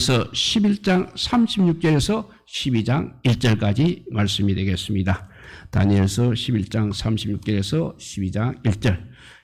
다니엘서 11장 36절에서 12장 1절까지 말씀이 되겠습니다. 다니엘서 11장 36절에서 12장 1절.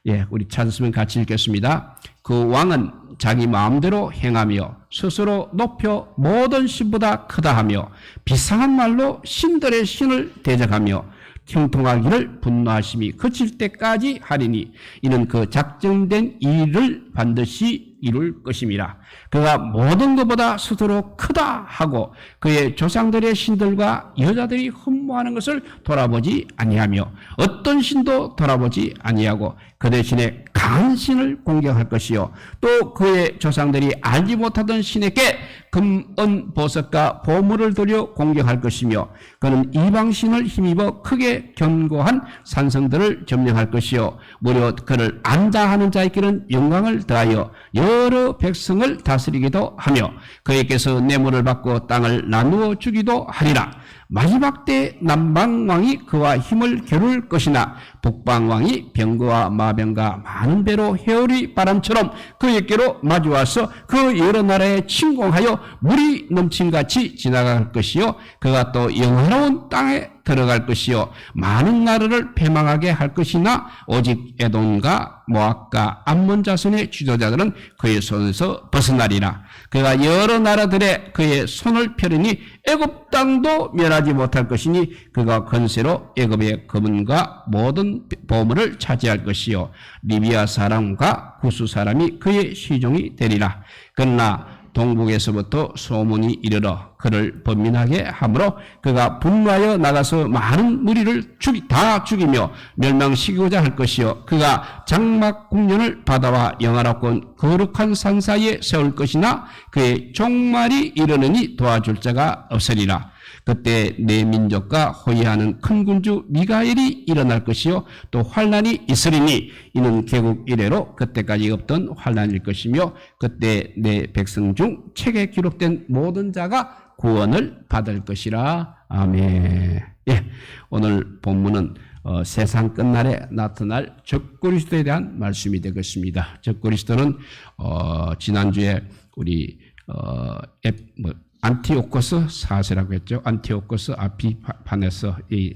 예, 우리 찾았으면 같이 읽겠습니다. 그 왕은 자기 마음대로 행하며 스스로 높여 모든 신보다 크다 하며 비상한 말로 신들의 신을 대적하며 형통하기를 분노하심이 그칠 때까지 하리니 이는 그 작정된 일을 반드시 이룰 것임이라. 그가 모든 것보다 스스로 크다 하고 그의 조상들의 신들과 여자들이 흠모하는 것을 돌아보지 아니하며 어떤 신도 돌아보지 아니하고 그 대신에 강한 신을 공격할 것이요 또 그의 조상들이 알지 못하던 신에게 금, 은, 보석과 보물을 들여 공격할 것이며 그는 이방 신을 힘입어 크게 견고한 산성들을 점령할 것이요 무려 그를 안다하는 자에게는 영광을 더하여 여러 백성을 다스리기도 하며 그에게서 뇌물을 받고 땅을 나누어 주기도 하리라 마지막 때 남방왕이 그와 힘을 겨룰 것이나 북방왕이 병거와 마병과 많은 배로 헤어리 바람처럼 그에게로 마주와서 그 여러 나라에 침공하여 물이 넘친같이 지나갈 것이요. 그가 또 영화로운 땅에 들어갈 것이요. 많은 나라를 패망하게 할 것이나 오직 에돔과 모압과 암몬 자손의 지도자들은 그의 손에서 벗어나리라 그가 여러 나라들의 그의 손을 펴리니 애굽 땅도 멸하지 못할 것이니 그가 건세로 애굽의 금은과 모든 보물을 차지할 것이요. 리비아 사람과 구스 사람이 그의 시종이 되리라. 그러나 동북에서부터 소문이 이르러 그를 범민하게 하므로 그가 분노하여 나가서 많은 무리를 죽이, 다 죽이며 멸망시키고자 할 것이요. 그가 장막 국련을 바다와 영화롭고 거룩한 산 사이에 세울 것이나 그의 종말이 이르느니 도와줄 자가 없으리라 그때 내 민족과 호위하는 큰 군주 미가엘이 일어날 것이요 또 환란이 있으리니 이는 개국 이래로 그때까지 없던 환란일 것이며 그때 내 백성 중 책에 기록된 모든 자가 구원을 받을 것이라 아멘. 예, 오늘 본문은 어, 세상 끝날에 나타날 적그리스도에 대한 말씀이 되겠습니다. 적그리스도는 어, 지난주에 우리 어, 에, 뭐, 안티오코스 사세라고 했죠. 안티오코스 아피파네스 이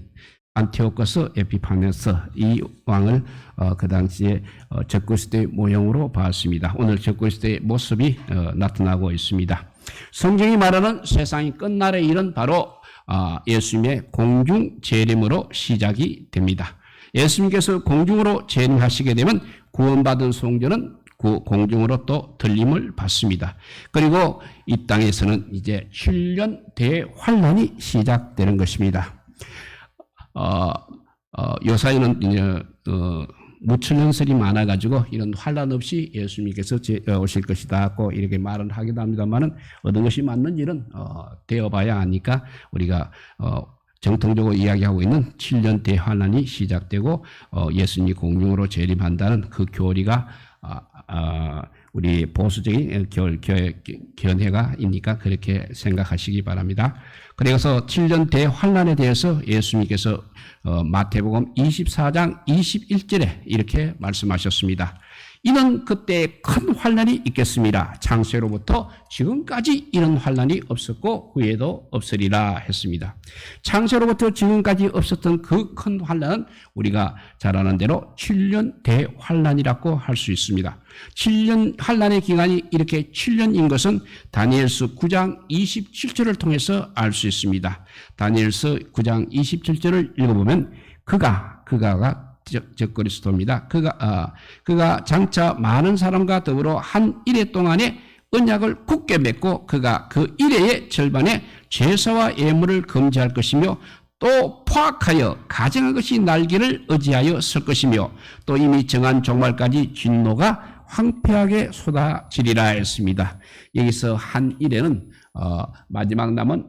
안티오코스 에피파네스 이 왕을 어, 그 당시에 어, 적그리스도의 모형으로 봤습니다. 오늘 적그리스도의 모습이 어, 나타나고 있습니다. 성경이 말하는 세상이 끝날의 일은 바로 어, 예수님의 공중 재림으로 시작이 됩니다. 예수님께서 공중으로 재림하시게 되면 구원받은 성전은 그 공중으로 또 들림을 받습니다. 그리고 이 땅에서는 이제 7년 대환란이 시작되는 것입니다. 어, 어, 요사이는 이제 어, 무천년설이 많아가지고 이런 환란 없이 예수님께서 제, 어, 오실 것이다 고 이렇게 말을 하기도 합니다만은 어떤 것이 맞는지는 어, 되어봐야 하니까 우리가 어, 정통적으로 이야기하고 있는 7년 대환란이 시작되고 어, 예수님이 공중으로 재림한다는 그 교리가 아, 아, 우리 보수적인 결, 결, 견해가 있니까 그렇게 생각하시기 바랍니다. 그래서 7년 대환란에 대해서 예수님께서 어, 마태복음 24장 21절에 이렇게 말씀하셨습니다. 이는 그때 큰 환란이 있겠습니다. 창세로부터 지금까지 이런 환란이 없었고 후에도 없으리라 했습니다. 창세로부터 지금까지 없었던 그 큰 환란은 우리가 잘 아는 대로 7년 대환란이라고 할 수 있습니다. 7년 환란의 기간이 이렇게 7년인 것은 다니엘서 9장 27절을 통해서 알 수 있습니다. 다니엘서 9장 27절을 읽어보면 그가 그가가 적 그리스도입니다. 그가 어, 그가 장차 많은 사람과 더불어 한 일해 동안에 언약을 굳게 맺고 그가 그 일해의 절반에 제사와 예물을 금지할 것이며 또 포악하여 가정한 것이 날개를 의지하여 설 것이며 또 이미 정한 종말까지 진노가 황폐하게 쏟아지리라 했습니다. 여기서 한 일에는 어, 마지막 남은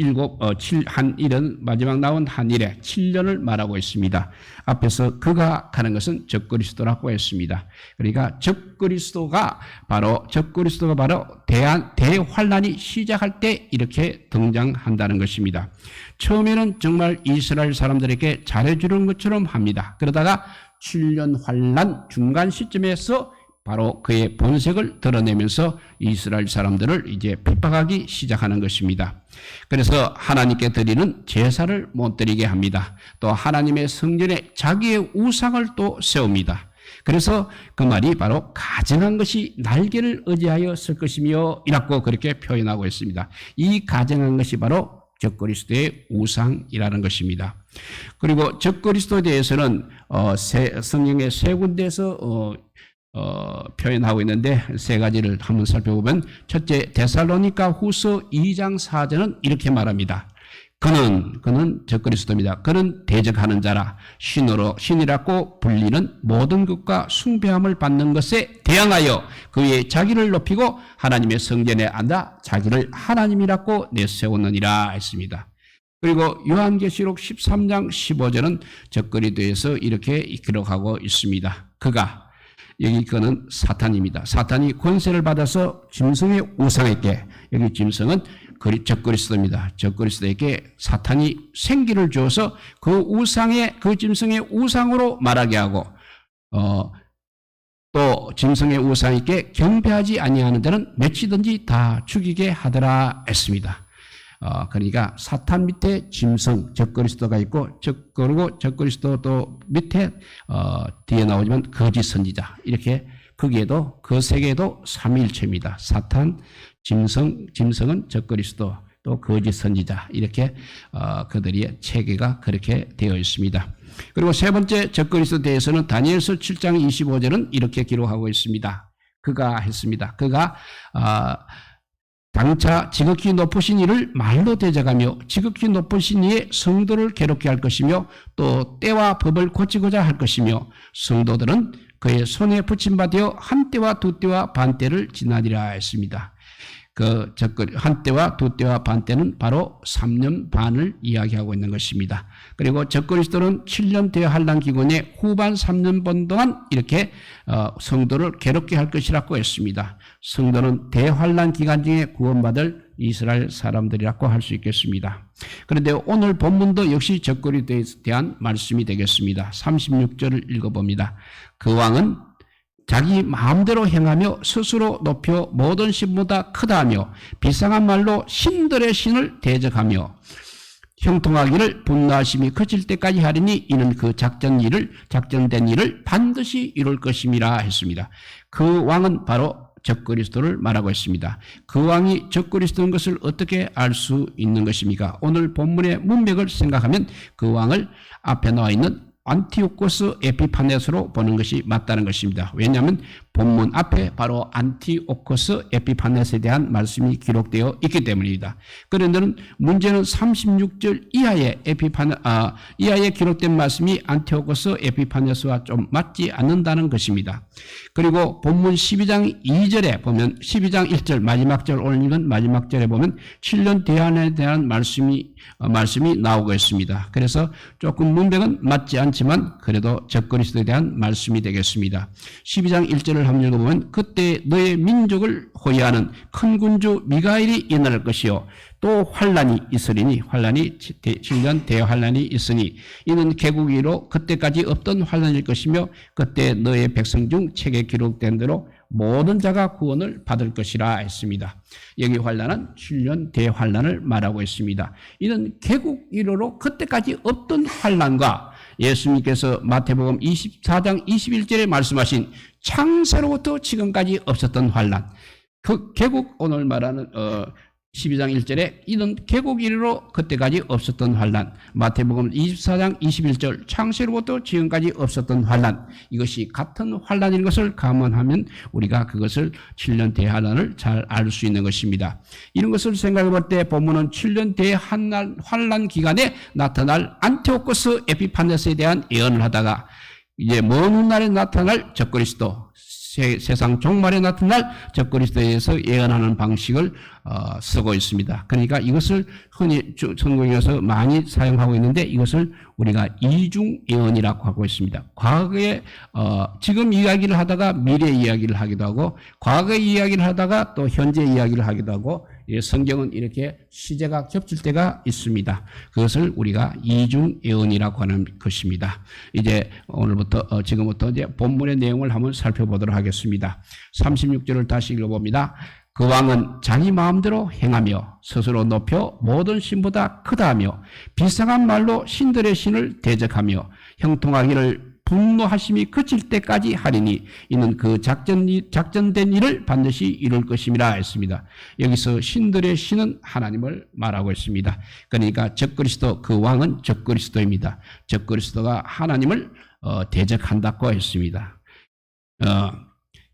일곱, 어, 칠, 한 일은 마지막 나온 한 일에 7년을 말하고 있습니다. 앞에서 그가 가는 것은 적그리스도라고 했습니다. 그러니까 적그리스도가 바로, 적그리스도가 바로 대한, 대환란이 시작할 때 이렇게 등장한다는 것입니다. 처음에는 정말 이스라엘 사람들에게 잘해주는 것처럼 합니다. 그러다가 7년 환란 중간 시점에서 바로 그의 본색을 드러내면서 이스라엘 사람들을 이제 핍박하기 시작하는 것입니다. 그래서 하나님께 드리는 제사를 못 드리게 합니다. 또 하나님의 성전에 자기의 우상을 또 세웁니다. 그래서 그 말이 바로 가증한 것이 날개를 의지하여 쓸 것이며 이라고 그렇게 표현하고 있습니다. 이 가증한 것이 바로 적그리스도의 우상이라는 것입니다. 그리고 적그리스도에 대해서는 어, 세, 성경의 세 군데에서 어, 어, 표현하고 있는데 세 가지를 한번 살펴보면 첫째 데살로니가 후서 2장 4절은 이렇게 말합니다. 그는 그는 적그리스도입니다. 그는 대적하는 자라 신으로 신이라고 불리는 모든 것과 숭배함을 받는 것에 대항하여 그의 자기를 높이고 하나님의 성전에 앉아 자기를 하나님이라고 내세우느니라 했습니다. 그리고 요한계시록 13장 15절은 적그리스도에서 이렇게 기록하고 있습니다. 그가 여기 그는 사탄입니다. 사탄이 권세를 받아서 짐승의 우상에게 여기 짐승은 그리 적그리스도입니다. 적그리스도에게 사탄이 생기를 주어서 그 우상의 그 짐승의 우상으로 말하게 하고 어, 또 짐승의 우상에게 경배하지 아니하는 자는 맺히든지 다 죽이게 하더라 했습니다. 어, 그러니까 사탄 밑에 짐승 적그리스도가 있고 적 그리고 적그리스도 또 밑에 어, 뒤에 나오지만 거짓 선지자 이렇게 거기에도 그 세계에도 삼일체입니다. 사탄, 짐승, 짐승은 적그리스도 또 거짓 선지자 이렇게 어, 그들의 체계가 그렇게 되어 있습니다. 그리고 세 번째 적그리스도 대해서는 다니엘서 7장 25절은 이렇게 기록하고 있습니다. 그가 했습니다. 그가 어, 당차 지극히 높으신 이를 말로 대적하며 지극히 높으신 이의 성도를 괴롭게 할 것이며 또 때와 법을 고치고자 할 것이며 성도들은 그의 손에 붙임 받아 한 때와 두 때와 반 때를 지나리라 했습니다. 그 적거리 한 때와 두 때와 반 때는 바로 3년 반을 이야기하고 있는 것입니다. 그리고 적그리스도는 7년 대환란 기간의 후반 3년 반 동안 이렇게 어, 성도를 괴롭게 할 것이라고 했습니다. 성도는 대환란 기간 중에 구원받을 이스라엘 사람들이라고 할 수 있겠습니다. 그런데 오늘 본문도 역시 적그리스도에 대한 말씀이 되겠습니다. 36절을 읽어봅니다. 그 왕은 자기 마음대로 행하며 스스로 높여 모든 신보다 크다하며 비상한 말로 신들의 신을 대적하며 형통하기를 분노하심이 그칠 때까지 하리니 이는 그 작전 일을 작전된 일을 반드시 이룰 것임이라 했습니다. 그 왕은 바로 적그리스도를 말하고 있습니다. 그 왕이 적그리스도인 것을 어떻게 알 수 있는 것입니까? 오늘 본문의 문맥을 생각하면 그 왕을 앞에 나와 있는 안티오코스 에피파네스로 보는 것이 맞다는 것입니다. 왜냐하면 본문 앞에 바로 안티오코스 에피파네스에 대한 말씀이 기록되어 있기 때문입니다. 그런데 문제는 36절 이하의 에피파네 아, 이하에 기록된 말씀이 안티오코스 에피파네스와 좀 맞지 않는다는 것입니다. 그리고 본문 12장 2절에 보면 12장 1절 마지막 절 읽은 마지막 절에 보면 7년 대안에 대한 말씀이 어, 말씀이 나오고 있습니다. 그래서 조금 문맥은 맞지 않지 만 그래도 적그리스도에 대한 말씀이 되겠습니다. 12장 1절을 한번 읽어보면 그때 너의 민족을 호위하는 큰 군주 미가엘이 일어날 것이요 또 환란이 있으리니 환란이 7년 대환란이 있으니 이는 개국이로 그때까지 없던 환란일 것이며 그때 너의 백성 중 책에 기록된 대로 모든 자가 구원을 받을 것이라 했습니다. 여기 환란은 7년 대환란을 말하고 있습니다. 이는 개국 이로로 그때까지 없던 환란과 예수님께서 마태복음 24장 21절에 말씀하신 창세로부터 지금까지 없었던 환란. 그 개국 오늘 말하는 어 12장 1절에 이는 개국 이르로 그때까지 없었던 환란. 마태복음 24장 21절 창세로부터 지금까지 없었던 환란. 이것이 같은 환란인 것을 감안하면 우리가 그것을 7년 대환란을 잘 알 수 있는 것입니다. 이런 것을 생각해 볼 때 본문은 7년 대환란 환란 기간에 나타날 안티오코스 에피파네스에 대한 예언을 하다가 이제 먼 훗날에 나타날 적그리스도 세, 상 종말에 나타날 적그리스도에서 예언하는 방식을 어, 쓰고 있습니다. 그러니까 이것을 흔히 성경에서 많이 사용하고 있는데 이것을 우리가 이중 예언이라고 하고 있습니다. 과거에 어, 지금 이야기를 하다가 미래 이야기를 하기도 하고 과거 이야기를 하다가 또 현재 이야기를 하기도 하고 이 성경은 이렇게 시제가 겹칠 때가 있습니다. 그것을 우리가 이중 예언이라고 하는 것입니다. 이제 오늘부터 어, 지금부터 이제 본문의 내용을 한번 살펴보도록 하겠습니다. 36절을 다시 읽어봅니다. 그 왕은 자기 마음대로 행하며 스스로 높여 모든 신보다 크다하며 비상한 말로 신들의 신을 대적하며 형통하기를 분노하심이 그칠 때까지 하리니 이는 그 작전, 작전된 일을 반드시 이룰 것임이라 했습니다. 여기서 신들의 신은 하나님을 말하고 있습니다. 그러니까 적그리스도 그 왕은 적그리스도입니다. 적그리스도가 하나님을 어, 대적한다고 했습니다. 어,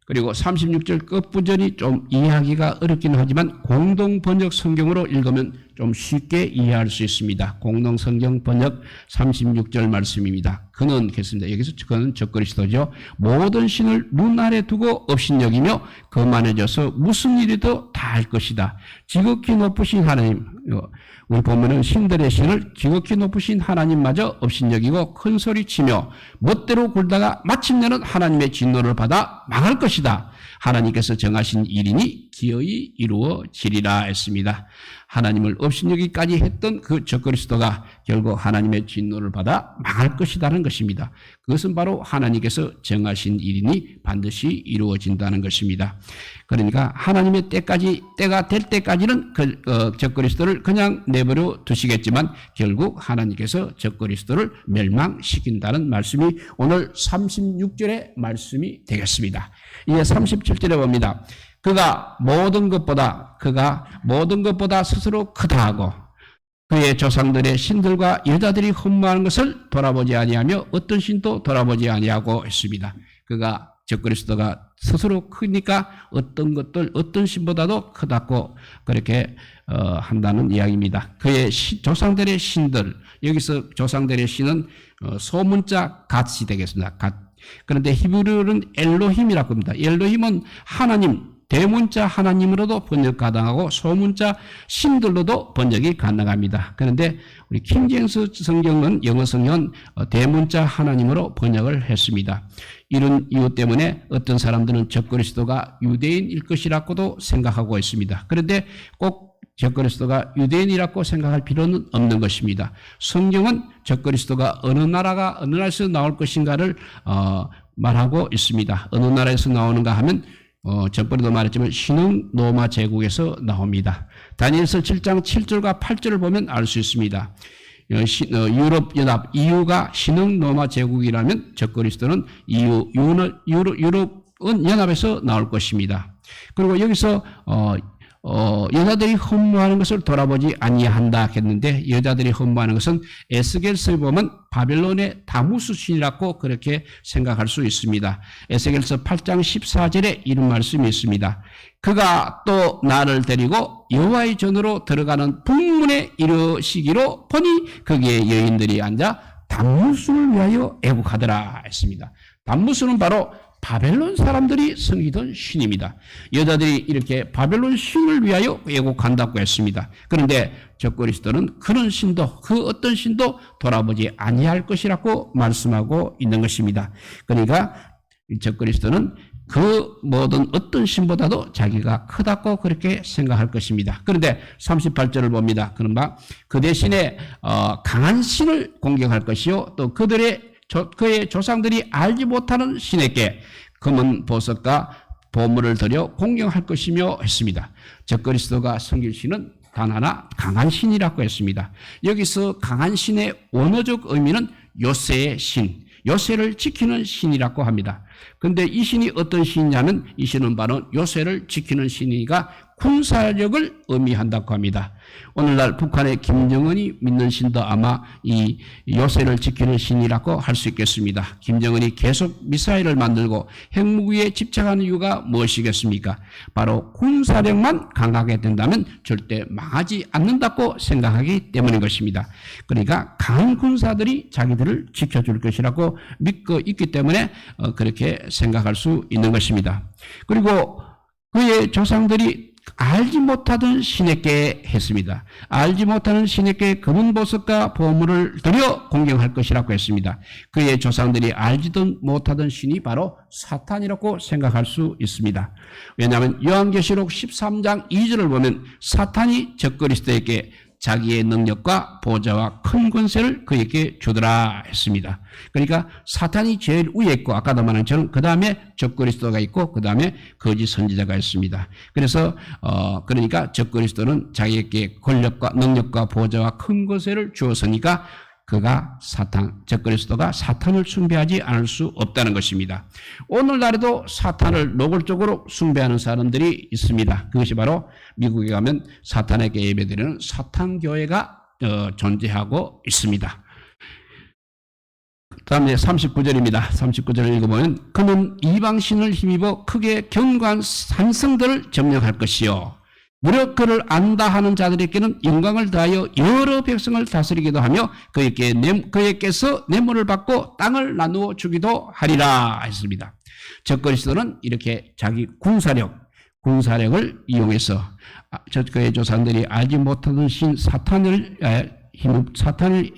그리고 36절 끝부절이 좀 이해하기가 어렵긴 하지만 공동 번역 성경으로 읽으면 좀 쉽게 이해할 수 있습니다. 공동 성경 번역 36절 말씀입니다. 그는 겠습니다. 여기서 그는 적그리스도죠. 모든 신을 눈 아래 두고 업신여기며 거만해져서 무슨 일이도 다 할 것이다. 지극히 높으신 하나님, 우리 보면은 신들의 신을 지극히 높으신 하나님마저 업신여기고 큰 소리 치며 멋대로 굴다가 마침내는 하나님의 진노를 받아 망할 것이다. 하나님께서 정하신 일이니 기어이 이루어지리라 했습니다. 하나님을 업신여기까지 했던 그 적그리스도가 결국 하나님의 진노를 받아 망할 것이라는 것입니다. 그것은 바로 하나님께서 정하신 일이니 반드시 이루어진다는 것입니다. 그러니까 하나님의 때까지 때가 될 때까지는 그 어, 적그리스도를 그냥 내버려 두시겠지만 결국 하나님께서 적그리스도를 멸망시킨다는 말씀이 오늘 36절의 말씀이 되겠습니다. 이제 37절에 봅니다. 그가 모든 것보다 그가 모든 것보다 스스로 크다 하고 그의 조상들의 신들과 여자들이 흠모하는 것을 돌아보지 아니하며 어떤 신도 돌아보지 아니하고 했습니다. 그가 적그리스도가 스스로 크니까 어떤 것들 어떤 신보다도 크다고 그렇게 어, 한다는 이야기입니다. 그의 시, 조상들의 신들 여기서 조상들의 신은 어, 소문자 갓이 되겠습니다. 갓. 그런데 히브리어는 엘로힘이라고 합니다. 엘로힘은 하나님 대문자 하나님으로도 번역 가능하고 소문자 신들로도 번역이 가능합니다. 그런데 우리 킹제임스 성경은 영어 성경은 대문자 하나님으로 번역을 했습니다. 이런 이유 때문에 어떤 사람들은 적그리스도가 유대인일 것이라고도 생각하고 있습니다. 그런데 꼭 적그리스도가 유대인이라고 생각할 필요는 없는 것입니다. 성경은 적그리스도가 어느 나라가 어느 나라에서 나올 것인가를 어, 말하고 있습니다. 어느 나라에서 나오는가 하면 어, 전번에도 말했지만 신흥 로마 제국에서 나옵니다. 다니엘서 7장 7절과 8절을 보면 알 수 있습니다. 어, 시, 어, 유럽 연합 EU가 신흥 로마 제국이라면 적그리스도는 EU 유럽, 유럽, 연합에서 나올 것입니다. 그리고 여기서 어, 어, 여자들이 흠모하는 것을 돌아보지 아니한다 했는데 여자들이 흠모하는 것은 에스겔서에 보면 바벨론의 다무스 신이라고 그렇게 생각할 수 있습니다. 에스겔서 8장 14절에 이런 말씀이 있습니다. 그가 또 나를 데리고 여호와의 전으로 들어가는 북문에 이르시기로 보니 거기에 여인들이 앉아 담무스를 위하여 애국하더라 했습니다. 담무스는 바로 바벨론 사람들이 섬기던 신입니다. 여자들이 이렇게 바벨론 신을 위하여 애곡한다고 했습니다. 그런데 적그리스도는 그런 신도 그 어떤 신도 돌아보지 아니할 것이라고 말씀하고 있는 것입니다. 그러니까 적그리스도는 그 모든 어떤 신보다도 자기가 크다고 그렇게 생각할 것입니다. 그런데 38절을 봅니다. 그런바 그 대신에 어, 강한 신을 공격할 것이요 또 그들의 조, 그의 조상들이 알지 못하는 신에게 검은 보석과 보물을 들여 공경할 것이며 했습니다. 적그리스도가 섬길 신은 단 하나 강한 신이라고 했습니다. 여기서 강한 신의 원어적 의미는 요새의 신, 요새를 지키는 신이라고 합니다. 근데 이 신이 어떤 신이냐면 이 신은 바로 요새를 지키는 신이니까 군사력을 의미한다고 합니다. 오늘날 북한의 김정은이 믿는 신도 아마 이 요새를 지키는 신이라고 할 수 있겠습니다. 김정은이 계속 미사일을 만들고 핵무기에 집착하는 이유가 무엇이겠습니까? 바로 군사력만 강하게 된다면 절대 망하지 않는다고 생각하기 때문인 것입니다. 그러니까 강한 군사들이 자기들을 지켜줄 것이라고 믿고 있기 때문에 어, 그렇게 생각할 수 있는 것입니다. 그리고 그의 조상들이 알지 못하던 신에게 했습니다. 알지 못하는 신에게 금은 보석과 보물을 들여 공경할 것이라고 했습니다. 그의 조상들이 알지도 못하던 신이 바로 사탄이라고 생각할 수 있습니다. 왜냐하면 요한계시록 13장 2절을 보면 사탄이 적그리스도에게 자기의 능력과 보좌와 큰 권세를 그에게 주더라 했습니다. 그러니까 사탄이 제일 위에 있고 아까도 말한 것처럼 그 다음에 적그리스도가 있고 그 다음에 거짓 선지자가 있습니다. 그래서 어 그러니까 적그리스도는 자기에게 권력과 능력과 보좌와 큰 권세를 주었으니까 그가 사탄, 적그리스도가 사탄을 숭배하지 않을 수 없다는 것입니다. 오늘날에도 사탄을 노골적으로 숭배하는 사람들이 있습니다. 그것이 바로 미국에 가면 사탄에게 예배드리는 사탄교회가 어, 존재하고 있습니다. 다음 이제 39절입니다. 39절을 읽어보면 그는 이방신을 힘입어 크게 경관 산성들을 점령할 것이요. 무려 그를 안다 하는 자들에게는 영광을 다하여 여러 백성을 다스리기도 하며 그에게 내, 그에게서 뇌물을 받고 땅을 나누어 주기도 하리라 했습니다. 적그리스도는 이렇게 자기 군사력, 군사력을 이용해서 아, 저 그의 조상들이 알지 못하던 신 사탄을 에, 힘, 사탄의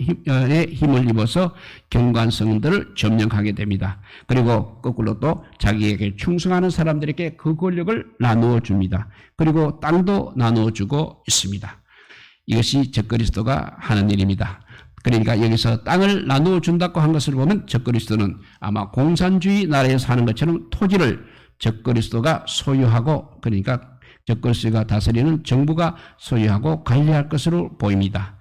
힘을 입어서 경관성들을 점령하게 됩니다. 그리고 거꾸로 또 자기에게 충성하는 사람들에게 그 권력을 나누어 줍니다. 그리고 땅도 나누어 주고 있습니다. 이것이 적그리스도가 하는 일입니다. 그러니까 여기서 땅을 나누어 준다고 한 것을 보면 적그리스도는 아마 공산주의 나라에 사는 것처럼 토지를 적그리스도가 소유하고 그러니까 적그리스도가 다스리는 정부가 소유하고 관리할 것으로 보입니다.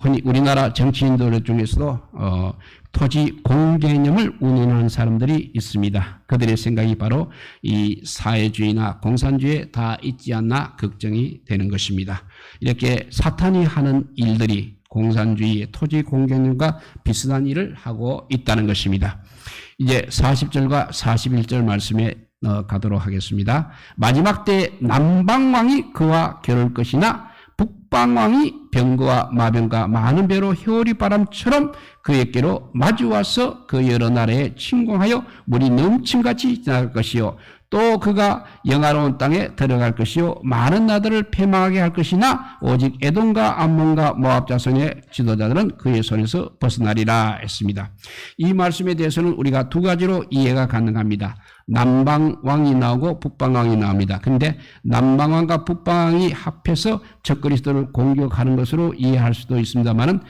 흔히 우리나라 정치인들 중에서도 어, 토지 공개념을 운운하는 사람들이 있습니다. 그들의 생각이 바로 이 사회주의나 공산주의에 다 있지 않나 걱정이 되는 것입니다. 이렇게 사탄이 하는 일들이 공산주의의 토지 공개념과 비슷한 일을 하고 있다는 것입니다. 이제 40절과 41절 말씀에 어, 가도록 하겠습니다. 마지막 때 남방왕이 그와 겨룰 것이나 북방왕이 병거와 마병과 많은 배로 회오리 바람처럼 그에게로 마주와서 그 여러 나라에 침공하여 물이 넘침같이 지나갈 것이요 또 그가 영화로운 땅에 들어갈 것이요 많은 나라들을 패망하게 할 것이나 오직 에돔과 암몬과 모압 자손의 지도자들은 그의 손에서 벗어나리라 했습니다. 이 말씀에 대해서는 우리가 두 가지로 이해가 가능합니다. 남방 왕이 나오고 북방 왕이 나옵니다. 근데 남방 왕과 북방 왕이 합해서 적그리스도를 공격하는 것으로 이해할 수도 있습니다만은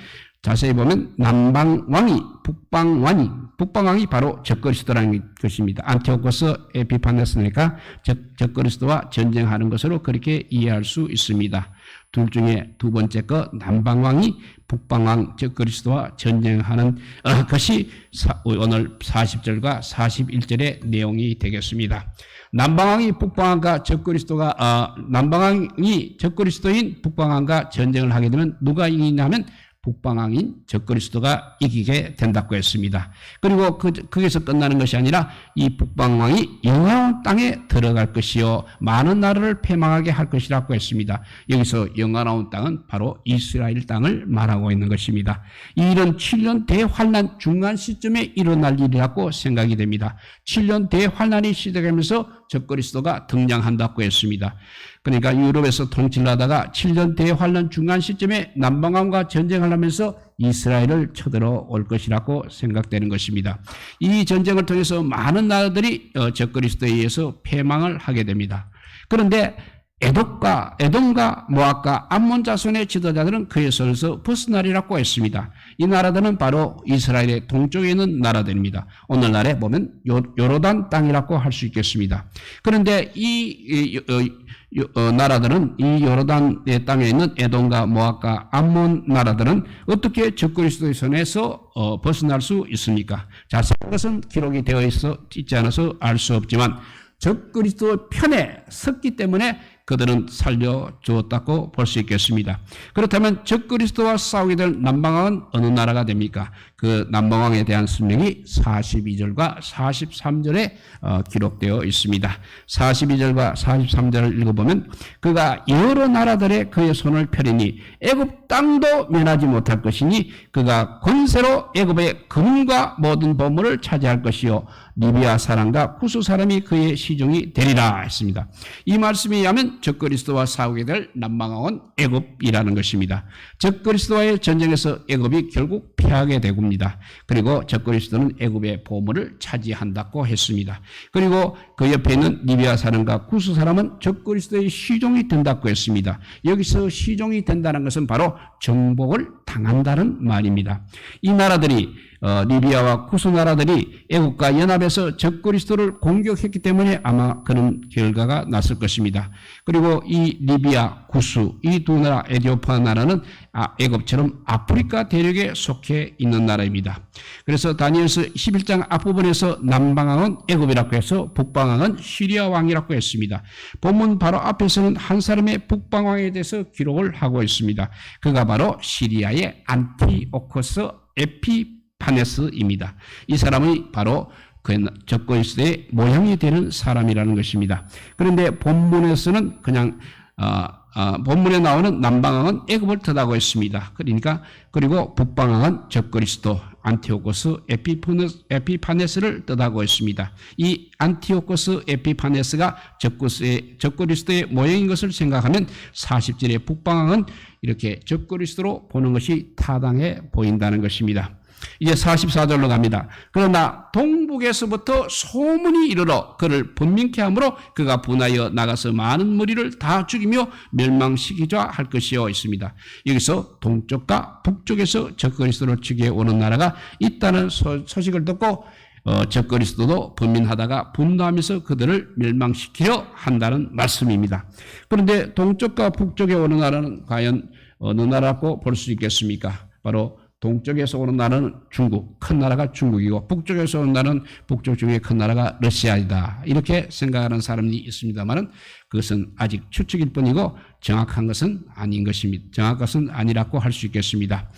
자세히 보면 남방왕이 북방왕이 북방왕이 바로 적그리스도라는 것입니다. 안티오코스 에피파네스니까 적, 적그리스도와 전쟁하는 것으로 그렇게 이해할 수 있습니다. 둘 중에 두 번째 거 남방왕이 북방왕 적그리스도와 전쟁하는 어, 것이 사, 오늘 40절과 41절의 내용이 되겠습니다. 남방왕이 북방왕과 적그리스도가 어, 남방왕이 적그리스도인 북방왕과 전쟁을 하게 되면 누가 이기냐면 북방왕인 적그리스도가 이기게 된다고 했습니다. 그리고 그, 거기서 끝나는 것이 아니라 이 북방왕이 영화로운 땅에 들어갈 것이요 많은 나라를 패망하게 할 것이라고 했습니다. 여기서 영화로운 땅은 바로 이스라엘 땅을 말하고 있는 것입니다. 이 일은 7년 대환란 중간 시점에 일어날 일이라고 생각이 됩니다. 7년 대환란이 시작하면서 적그리스도가 등장한다고 했습니다. 그러니까 유럽에서 통치를 하다가 7년 대환란 중간 시점에 남방왕과 전쟁을 하면서 이스라엘을 쳐들어 올 것이라고 생각되는 것입니다. 이 전쟁을 통해서 많은 나라들이 어, 적그리스도에 의해서 패망을 하게 됩니다. 그런데 에돔과 에돔과 모압과 암몬 자손의 지도자들은 그의 손에서 벗어나리라고 했습니다. 이 나라들은 바로 이스라엘의 동쪽에 있는 나라들입니다. 오늘날에 보면 요, 요로단 땅이라고 할 수 있겠습니다. 그런데 이, 이 어, 어, 나라들은 이 요르단의 땅에 있는 에돔과 모압과 암몬 나라들은 어떻게 적그리스도의 손에서 어, 벗어날 수 있습니까? 자세한 것은 기록이 되어 있지 않아서 알 수 없지만 적그리스도 편에 섰기 때문에 그들은 살려주었다고 볼 수 있겠습니다. 그렇다면 적그리스도와 싸우게 될 남방왕은 어느 나라가 됩니까? 그 남방왕에 대한 설명이 42절과 43절에 어, 기록되어 있습니다. 42절과 43절을 읽어보면 그가 여러 나라들의 그의 손을 펴리니 애굽 땅도 면하지 못할 것이니 그가 권세로 애굽의 금과 모든 보물을 차지할 것이요 리비아 사람과 구스 사람이 그의 시종이 되리라 했습니다. 이 말씀에 의하면 적그리스도와 싸우게 될 남방왕은 애굽이라는 것입니다. 적그리스도와의 전쟁에서 애굽이 결국 패하게 되고 입니다. 그리고 적그리스도는 애굽의 보물을 차지한다고 했습니다. 그리고 그 옆에 있는 리비아 사람과 구스 사람은 적그리스도의 시종이 된다고 했습니다. 여기서 시종이 된다는 것은 바로 정복을 당한다는 말입니다. 이 나라들이 어, 리비아와 구스 나라들이 애국과 연합해서 적그리스도를 공격했기 때문에 아마 그런 결과가 났을 것입니다. 그리고 이 리비아, 구스 이 두 나라 에디오파 나라는 아, 애굽처럼 아프리카 대륙에 속해 있는 나라입니다. 그래서 다니엘서 11장 앞부분에서 남방왕은 애굽이라고 해서 북방왕은 시리아 왕이라고 했습니다. 본문 바로 앞에서는 한 사람의 북방왕에 대해서 기록을 하고 있습니다. 그가 바로 시리아의 안티오코스 에피 파네스입니다. 이 사람이 바로 그 적고이스의 모형이 되는 사람이라는 것입니다. 그런데 본문에서는 그냥 어, 어, 본문에 나오는 남방왕은 애굽을 뜻하고 있습니다. 그러니까 그리고 북방왕은 적그리스도 안티오코스 에피파네스, 에피파네스를 뜻하고 있습니다. 이 안티오코스 에피파네스가 적그리스도의, 적그리스도의 모형인 것을 생각하면 40절의 북방왕은 이렇게 적그리스도로 보는 것이 타당해 보인다는 것입니다. 이제 44절로 갑니다. 그러나 동북에서부터 소문이 이르러 그를 분명케 하므로 그가 분하여 나가서 많은 무리를 다 죽이며 멸망시키자 할 것이요 있습니다. 여기서 동쪽과 북쪽에서 적그리스도를 죽여 오는 나라가 있다는 소, 식을 듣고 어, 적그리스도도 분민하다가 분노하면서 그들을 멸망시키려 한다는 말씀입니다. 그런데 동쪽과 북쪽에 오는 나라는 과연 어느 나라고 볼 수 있겠습니까? 바로 동쪽에서 오는 나라는 중국, 큰 나라가 중국이고 북쪽에서 오는 나라는 북쪽 중에 큰 나라가 러시아이다. 이렇게 생각하는 사람이 있습니다만은 그것은 아직 추측일 뿐이고 정확한 것은 아닌 것입니다. 정확한 것은 아니라고 할 수 있겠습니다.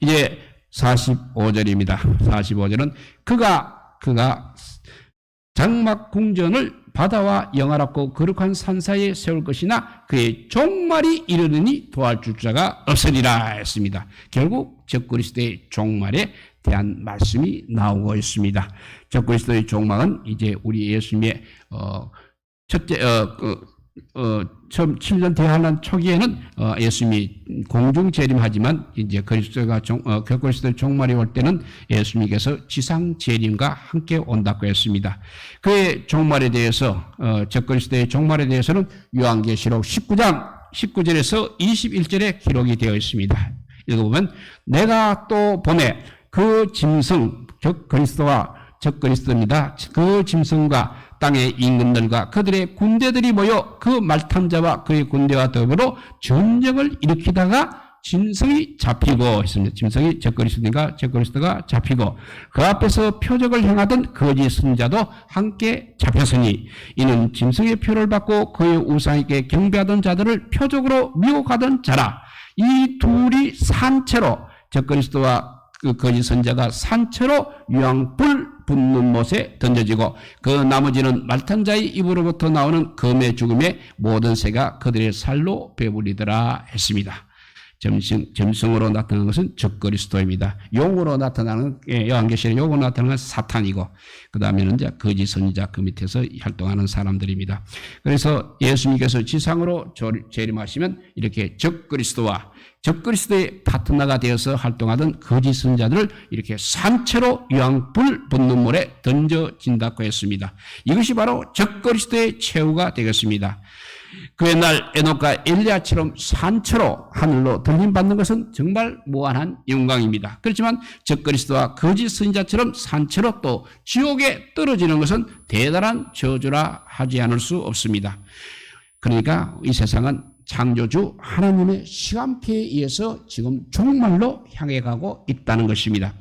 이제 45절입니다. 45절은 그가 그가 장막 궁전을 바다와 영화롭고 거룩한 산 사이에 세울 것이나 그의 종말이 이르느니 도와줄 자가 없으리라 했습니다. 결국 적그리스도의 종말에 대한 말씀이 나오고 있습니다. 적그리스도의 종말은 이제 우리 예수님의 어, 첫째 어, 그, 어, 처음 7년 대환란 초기에는 어, 예수님이 공중 재림하지만 이제 그리스도가 종, 어, 그리스도의 종말이 올 때는 예수님께서 지상 재림과 함께 온다고 했습니다. 그의 종말에 대해서 어, 적그리스도의 종말에 대해서는 요한계시록 19장 19절에서 21절에 기록이 되어 있습니다. 읽어보면 내가 또 보내 그 짐승 즉 그리스도와 적 그리스도입니다. 그 짐승과 땅의 임금들과 그들의 군대들이 모여 그 말탐자와 그의 군대와 더불어 전쟁을 일으키다가 짐승이 잡히고 있습니다. 짐승이 적그리스도니까 적그리스도가 잡히고 그 앞에서 표적을 행하던 거짓 선자도 함께 잡혔으니 이는 짐승의 표를 받고 그의 우상에게 경배하던 자들을 표적으로 미혹하던 자라 이 둘이 산채로 적그리스도와 그 거짓 선자가 산채로 유황불 붙는 못에 던져지고 그 나머지는 말탄 자의 입으로부터 나오는 검의 죽음에 모든 새가 그들의 살로 배불리더라 했습니다. 점승, 점승으로 나타나는 것은 적그리스도입니다. 용으로 나타나는, 예, 요한계시록 용으로 나타나는 사탄이고, 그 다음에는 이제 거짓 선지자 그 밑에서 활동하는 사람들입니다. 그래서 예수님께서 지상으로 재림하시면 이렇게 적그리스도와 적그리스도의 파트너가 되어서 활동하던 거짓 선자들을 이렇게 산채로 유황불 붙는 물에 던져진다고 했습니다. 이것이 바로 적그리스도의 최후가 되겠습니다. 그의 날 에녹과 엘리야처럼 산처로 하늘로 들림받는 것은 정말 무한한 영광입니다. 그렇지만 적그리스도와 거짓 선자처럼 산처로 또 지옥에 떨어지는 것은 대단한 저주라 하지 않을 수 없습니다. 그러니까 이 세상은 창조주 하나님의 시간표에 의해서 지금 종말로 향해 가고 있다는 것입니다.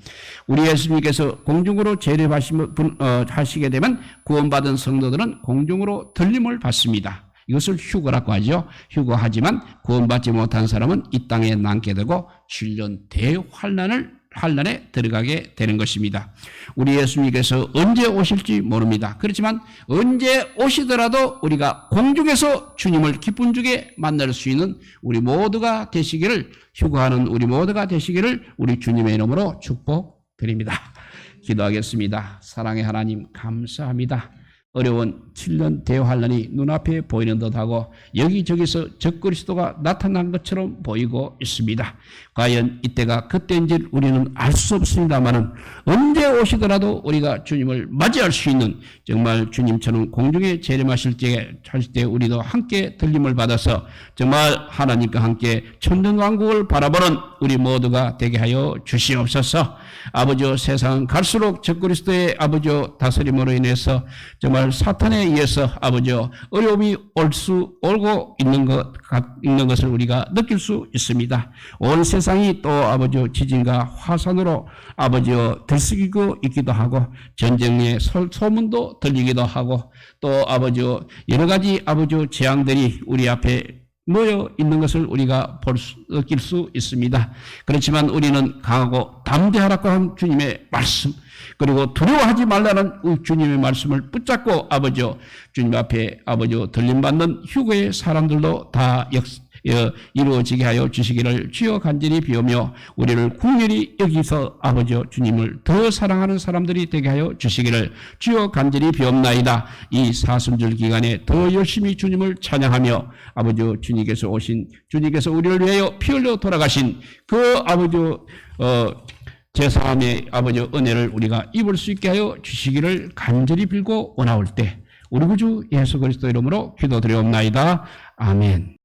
우리 예수님께서 공중으로 재림하시게 어, 되면 구원받은 성도들은 공중으로 들림을 받습니다. 이것을 휴거라고 하죠. 휴거하지만 구원받지 못한 사람은 이 땅에 남게 되고 7년 대환란을 환란에 들어가게 되는 것입니다. 우리 예수님께서 언제 오실지 모릅니다. 그렇지만 언제 오시더라도 우리가 공중에서 주님을 기쁜 주게 만날 수 있는 우리 모두가 되시기를 휴거하는 우리 모두가 되시기를 우리 주님의 이름으로 축복드립니다. 기도하겠습니다. 사랑의 하나님 감사합니다. 어려운 7년 대환란이 눈앞에 보이는 듯하고 여기저기서 적그리스도가 나타난 것처럼 보이고 있습니다. 과연 이때가 그때인지 우리는 알 수 없습니다만은 언제 오시더라도 우리가 주님을 맞이할 수 있는 정말 주님처럼 공중에 재림하실 때, 하실 때 우리도 함께 들림을 받아서 정말 하나님과 함께 천년왕국을 바라보는 우리 모두가 되게 하여 주시옵소서. 아버지 세상 갈수록 적그리스도의 아버지 다스림으로 인해서 정말 사탄에 의해서 아버지 어려움이 올 수 올고 있는 것 있는 것을 우리가 느낄 수 있습니다. 온 세상이 또 아버지 지진과 화산으로 아버지 들썩이고 있기도 하고 전쟁의 소- 소문도 들리기도 하고 또 아버지 여러 가지 아버지 재앙들이 우리 앞에 모여 있는 것을 우리가 볼 수, 느낄 수 있습니다. 그렇지만 우리는 강하고 담대하라고 한 주님의 말씀, 그리고 두려워하지 말라는 주님의 말씀을 붙잡고 아버지, 주님 앞에 아버지 들림받는 휴거의 사람들도 다 역, 어, 이루어지게 하여 주시기를 주여 간절히 비우며 우리를 국렬히 여기서 아버지 주님을 더 사랑하는 사람들이 되게 하여 주시기를 주여 간절히 비옵나이다. 이 사순절 기간에 더 열심히 주님을 찬양하며 아버지 주님께서 오신 주님께서 우리를 위하여 피 흘려 돌아가신 그 아버지 어, 제사함의 아버지 은혜를 우리가 입을 수 있게 하여 주시기를 간절히 빌고 원하올 때 우리 구주 예수 그리스도 이름으로 기도드리옵나이다. 아멘.